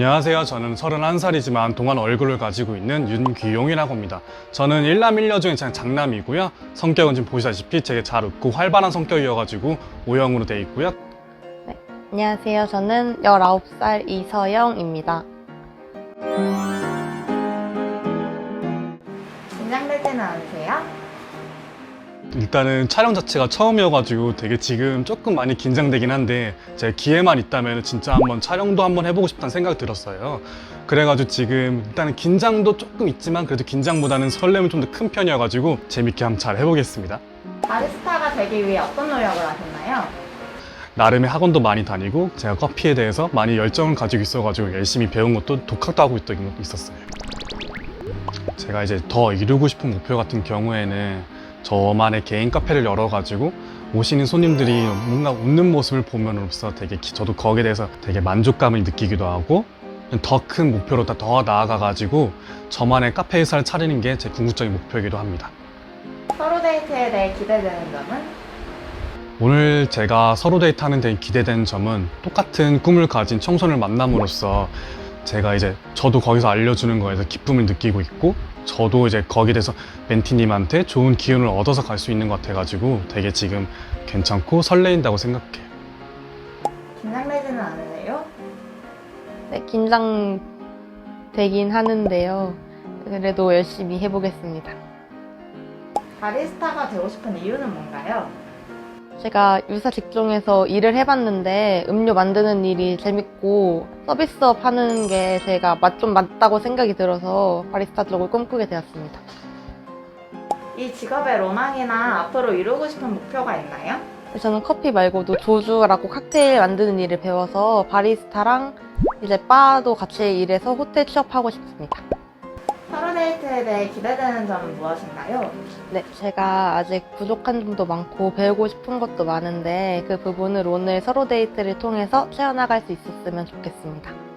안녕하세요. 저는 31살이지만 동안 얼굴을 가지고 있는 윤귀용이라고 합니다. 저는 일남 일녀 중에 장남이고요. 성격은 지금 보시다시피 되게 잘 웃고 활발한 성격이어가지고 O형으로 돼 있고요. 안녕하세요. 저는 19살 이서영입니다. 일단은 촬영 자체가 처음이어가지고 되게 지금 조금 많이 긴장되긴 한데 제 기회만 있다면 진짜 한번 촬영도 한번 해보고 싶다는 생각이 들었어요. 그래가지고 지금 일단은 긴장도 조금 있지만 그래도 긴장보다는 설렘은 좀더 큰 편이어가지고 재밌게 한번 잘 해보겠습니다. 바리스타가 되기 위해 어떤 노력을 하셨나요? 나름의 학원도 많이 다니고 제가 커피에 대해서 많이 열정을 가지고 있어가지고 열심히 배운 것도 독학도 하고 있던 것도 있었어요. 제가 이제 더 이루고 싶은 목표 같은 경우에는 저만의 개인 카페를 열어가지고 오시는 손님들이 뭔가 웃는 모습을 보면으로써 되게 기- 저도 거기에 대해서 되게 만족감을 느끼기도 하고 더 큰 목표로 더- 더 나아가가지고 저만의 카페 회사를 차리는 게 제 궁극적인 목표이기도 합니다. 서로 데이트에 대해 기대되는 점은? 오늘 제가 서로 데이트 하는 데 기대되는 점은 똑같은 꿈을 가진 청소년을 만남으로써 제가 이제 저도 거기서 알려주는 거에서 기쁨을 느끼고 있고 저도 이제 거기에 대해서 멘티님한테 좋은 기운을 얻어서 갈 수 있는 것 같아가지고 되게 지금 괜찮고 설레인다고 생각해요. 긴장되지는 않으세요? 네, 긴장되긴 하는데요. 그래도 열심히 해보겠습니다. 바리스타가 되고 싶은 이유는 뭔가요? 제가 유사 직종에서 일을 해봤는데 음료 만드는 일이 재밌고 서비스업 하는 게 제가 맛 좀 맞다고 생각이 들어서 바리스타 쪽을 꿈꾸게 되었습니다. 이 직업의 로망이나 앞으로 이루고 싶은 목표가 있나요? 저는 커피 말고도 조주라고 칵테일 만드는 일을 배워서 바리스타랑 이제 바도 같이 일해서 호텔 취업하고 싶습니다. 서로 데이트에 대해 기대되는 점은 무엇인가요? 네, 제가 아직 부족한 점도 많고 배우고 싶은 것도 많은데 그 부분을 오늘 서로 데이트를 통해서 채워나갈 수 있었으면 좋겠습니다.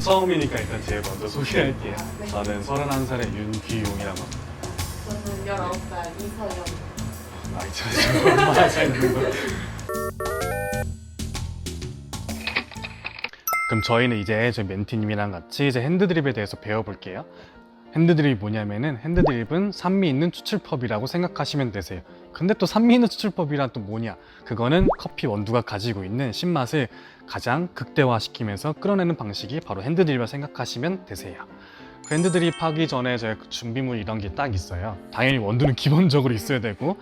처음이니까 일단 제일 먼저 소개할게요. 저는 31살의 윤귀용이라고 합니다. 저는 19살 이서영. 나이 차이가 얼마나 차이 나는 거야? 그럼 저희는 이제 저희 멘티님이랑 같이 이제 핸드드립에 대해서 배워볼게요. 핸드드립이 뭐냐면은 핸드드립은 산미 있는 추출법이라고 생각하시면 되세요. 근데 또 산미 있는 추출법이란 또 뭐냐? 그거는 커피 원두가 가지고 있는 신맛을 가장 극대화시키면서 끌어내는 방식이 바로 핸드드립이라고 생각하시면 되세요. 그 핸드드립 하기 전에 저희 그 준비물 이런 게 딱 있어요. 당연히 원두는 기본적으로 있어야 되고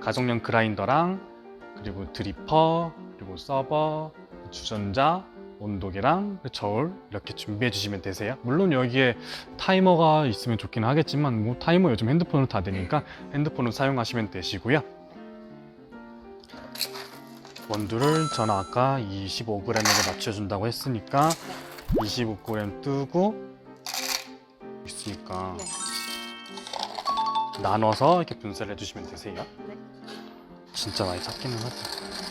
가정용 그라인더랑 그리고 드리퍼 그리고 서버 주전자 온도계랑 저울 이렇게 준비해 주시면 되세요 물론 여기에 타이머가 있으면 좋긴 하겠지만 뭐 타이머 요즘 핸드폰으로 다 되니까 핸드폰을 사용하시면 되시고요 원두를 저는 아까 25g으로 맞춰준다고 했으니까 25g 뜨고 있으니까 나눠서 이렇게 분쇄를 해주시면 되세요. 네. 진짜 많이 삭기는 하죠.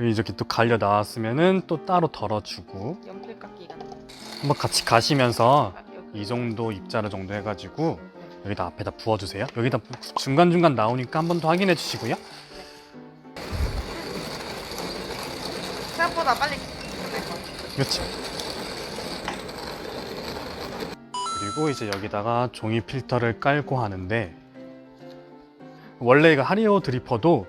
이렇게 또 갈려 나왔으면은 또 따로 덜어주고 연필 깎기가 한번 같이 가시면서 이 정도 입자로 정도 해가지고 여기다 앞에다 부어주세요. 여기다 부- 중간중간 나오니까 한 번 더 확인해 주시고요. 생각보다 빨리 끝날 것 같아요. 그렇지. 그리고 이제 여기다가 종이 필터를 깔고 하는데 원래 이거 하리오 드리퍼도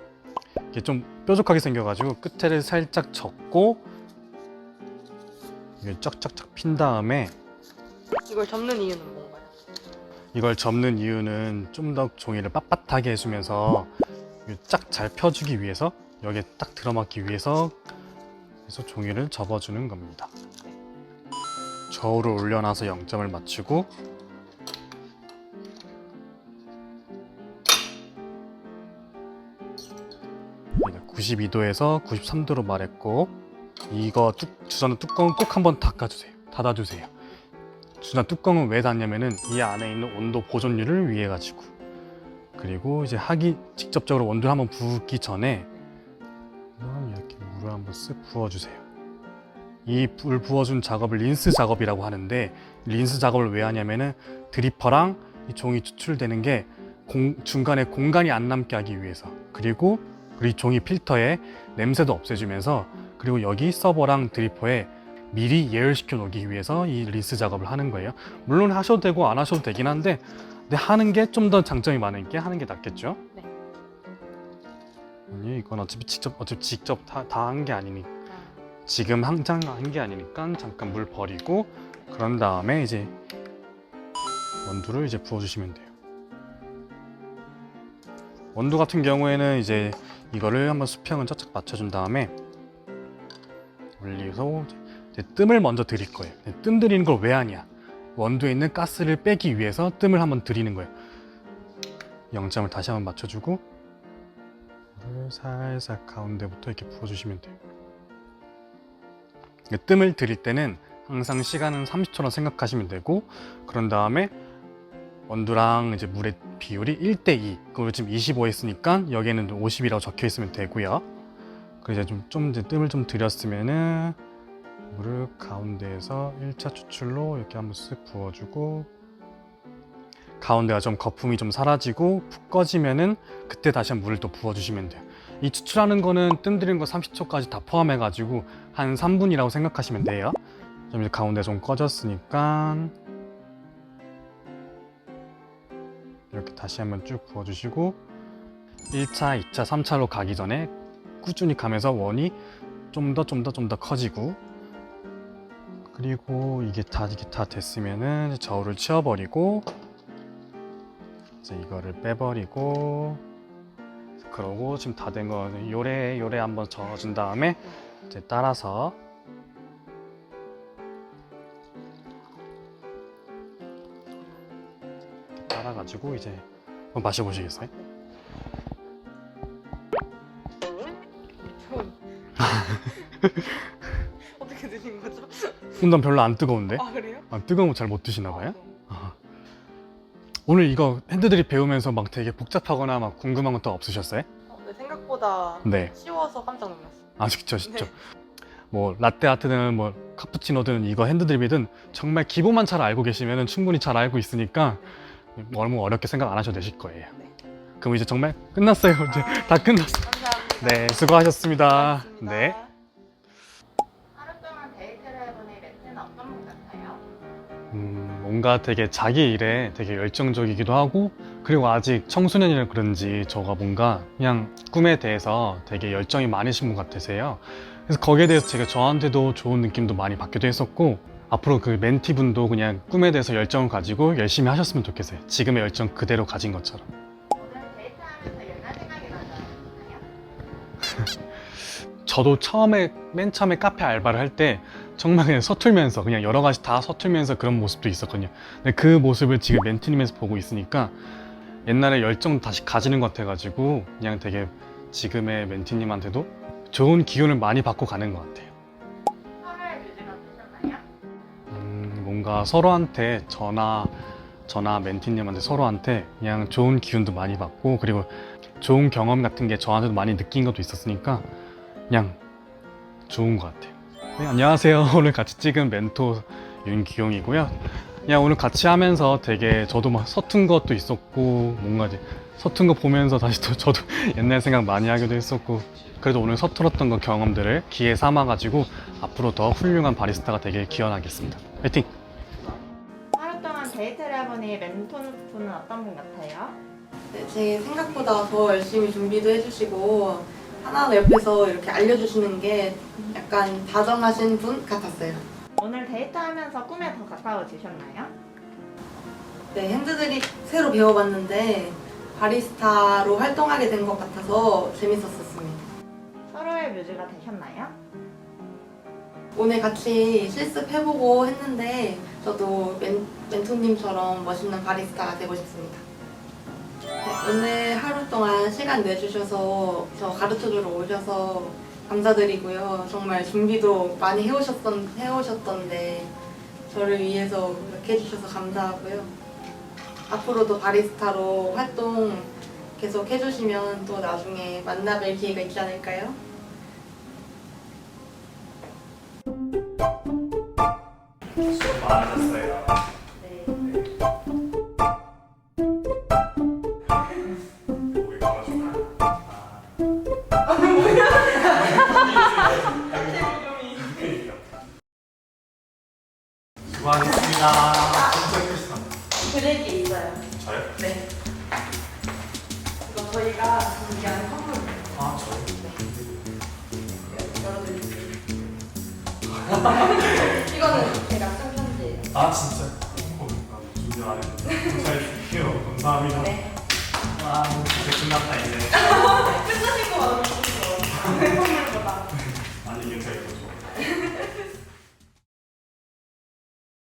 이게 좀 뾰족하게 생겨가지고 끝에를 살짝 접고 이게 쫙쫙쫙 핀 다음에 이걸 접는 이유는 뭔가요? 이걸 접는 이유는 좀 더 종이를 빳빳하게 해주면서 쫙 잘 펴주기 위해서 여기에 딱 들어맞기 위해서 그래서 종이를 접어주는 겁니다. 저울을 올려놔서 0점을 맞추고 92도에서 93도로 말했고 이거 뚝, 주전의 뚜껑은 꼭 한번 닦아주세요. 닫아주세요. 주나 뚜껑은 왜 닫냐면은 이 안에 있는 온도 보존율을 위해 가지고 그리고 이제 하기 직접적으로 원두를 한번 붓기 전에 이렇게 물을 한번 쓱 부어주세요. 이 불 부어준 작업을 린스 작업이라고 하는데 린스 작업을 왜 하냐면은 드리퍼랑 이 종이 추출되는 게 공- 중간에 공간이 안 남게 하기 위해서 그리고 우리 종이 필터에 냄새도 없애주면서 그리고 여기 서버랑 드리퍼에 미리 예열시켜 놓기 위해서 이 린스 작업을 하는 거예요. 물론 하셔도 되고 안 하셔도 되긴 한데 근데 하는 게 좀 더 장점이 많은 게 하는 게 낫겠죠? 네. 아니 이건 어차피 직접 어차피 직접 다 한 게 아니니까 지금 항상 한 게 아니니까 잠깐 물 버리고 그런 다음에 이제 원두를 이제 부어주시면 돼요. 원두 같은 경우에는 이제 이거를 한번 수평은 쫙쫙 맞춰준 다음에 올리고 뜸을 먼저 드릴 거예요. 뜸 들이는 걸 왜 하냐? 원두에 있는 가스를 빼기 위해서 뜸을 한번 드리는 거예요. 0점을 다시 한번 맞춰주고 살살 가운데부터 이렇게 부어주시면 돼요. 이 뜸을 들일 때는 항상 시간은 30초라 생각하시면 되고 그런 다음에 원두랑 이제 물의 비율이 1대2 그걸 지금 25 했으니까 여기에는 50이라고 적혀 있으면 되고요. 그 이제 좀, 좀 이제 뜸을 좀 들였으면은 물을 가운데에서 1차 추출로 이렇게 한번 쓱 부어주고 가운데가 좀 거품이 좀 사라지고 푹 꺼지면은 그때 다시 한 물을 또 부어주시면 돼요. 이 추출하는 거는 뜸 들이는 거 30초까지 다 포함해 가지고 한 3분이라고 생각하시면 돼요. 좀 이제 가운데 좀 꺼졌으니까 이렇게 다시 한번 쭉 부어주시고 1차, 2차, 3차로 가기 전에 꾸준히 가면서 원이 좀 더 좀 더 좀 더 커지고 그리고 이게 다 이게 다 됐으면은 저울을 치워버리고 이제 이거를 빼버리고 그러고 지금 다 된 거 요래 요래 한번 저어준 다음에 이제 따라서 따라가지고 이제 한번 마셔보시겠어요? 어떻게 드신 거죠? 난 별로 안 뜨거운데? 아 그래요? 아, 뜨거운 거 잘 못 드시나 봐요? 아. 오늘 이거 핸드드립 배우면서 막 되게 복잡하거나 막 궁금한 건또 없으셨어요? 어, 네, 생각보다 네. 쉬워서 깜짝 놀랐어요. 아 진짜 진짜. 네. 뭐 라떼 아트든 뭐 카푸치노든 이거 핸드드립이든 정말 기본만 잘 알고 계시면 충분히 잘 알고 있으니까 너무 어렵게 생각 안 하셔도 되실 거예요. 네. 그럼 이제 정말 끝났어요. 이제 다 끝났어. 감사합니다. 네, 수고하셨습니다. 고맙습니다. 네. 하루 동안 데이트를 해본 이 매트는 어떤 분 같아요? 음, 뭔가 되게 자기 일에 되게 열정적이기도 하고 그리고 아직 청소년이라 그런지 저가 뭔가 그냥 꿈에 대해서 되게 열정이 많으신 분 같으세요. 그래서 거기에 대해서 제가 저한테도 좋은 느낌도 많이 받기도 했었고 앞으로 그 멘티분도 그냥 꿈에 대해서 열정을 가지고 열심히 하셨으면 좋겠어요. 지금의 열정 그대로 가진 것처럼. 저도 처음에 맨 처음에 카페 알바를 할 때 정말 그냥 서툴면서 그냥 여러 가지 다 서툴면서 그런 모습도 있었거든요. 근데 그 모습을 지금 멘티님에서 보고 있으니까 옛날에 열정 다시 가지는 것 같아가지고 그냥 되게 지금의 멘티님한테도 좋은 기운을 많이 받고 가는 것 같아요. 뭔가 서로한테 저나 저나 멘티님한테 서로한테 그냥 좋은 기운도 많이 받고 그리고 좋은 경험 같은 게 저한테도 많이 느낀 것도 있었으니까 그냥 좋은 것 같아요. 네, 안녕하세요. 오늘 같이 찍은 멘토 윤기용이고요. 그냥 오늘 같이 하면서 되게 저도 막 서툰 것도 있었고 뭔가 이제 서툰 거 보면서 다시 또 저도 옛날 생각 많이 하기도 했었고 그래도 오늘 서툴었던 거 경험들을 기회 삼아가지고 앞으로 더 훌륭한 바리스타가 되길 기원하겠습니다. 화이팅! 데이트를 해본 이 멘토분은 어떤 분 같아요? 네, 제 생각보다 더 열심히 준비도 해주시고 하나하나 옆에서 이렇게 알려주시는 게 약간 다정하신 분 같았어요. 오늘 데이트하면서 꿈에 더 가까워지셨나요? 네, 핸드드립 새로 배워봤는데 바리스타로 활동하게 된 것 같아서 재밌었었습니다. 서로의 뮤즈가 되셨나요? 오늘 같이 실습해보고 했는데 저도 멘, 멘토님처럼 멋있는 바리스타가 되고 싶습니다. 네, 오늘 하루 동안 시간 내주셔서 저 가르쳐주러 오셔서 감사드리고요. 정말 준비도 많이 해오셨던, 해오셨던데 저를 위해서 그렇게 해주셔서 감사하고요. 앞으로도 바리스타로 활동 계속 해주시면 또 나중에 만나뵐 기회가 있지 않을까요? 수고 많으셨어요. 네. 목에 걸어줄까요? 수고하셨습니다. 진짜 크시다. 드릴 게 있어요. 저요? 네. 이거 저희가 준비한 선물이에요. 아, 저요? 열어드릴 아 진짜. 준비 안 해도 감사해요. 감사합니다. 네. 아, 와, 끝났다 이제. 끝나신 거 맞아요. 선물보다.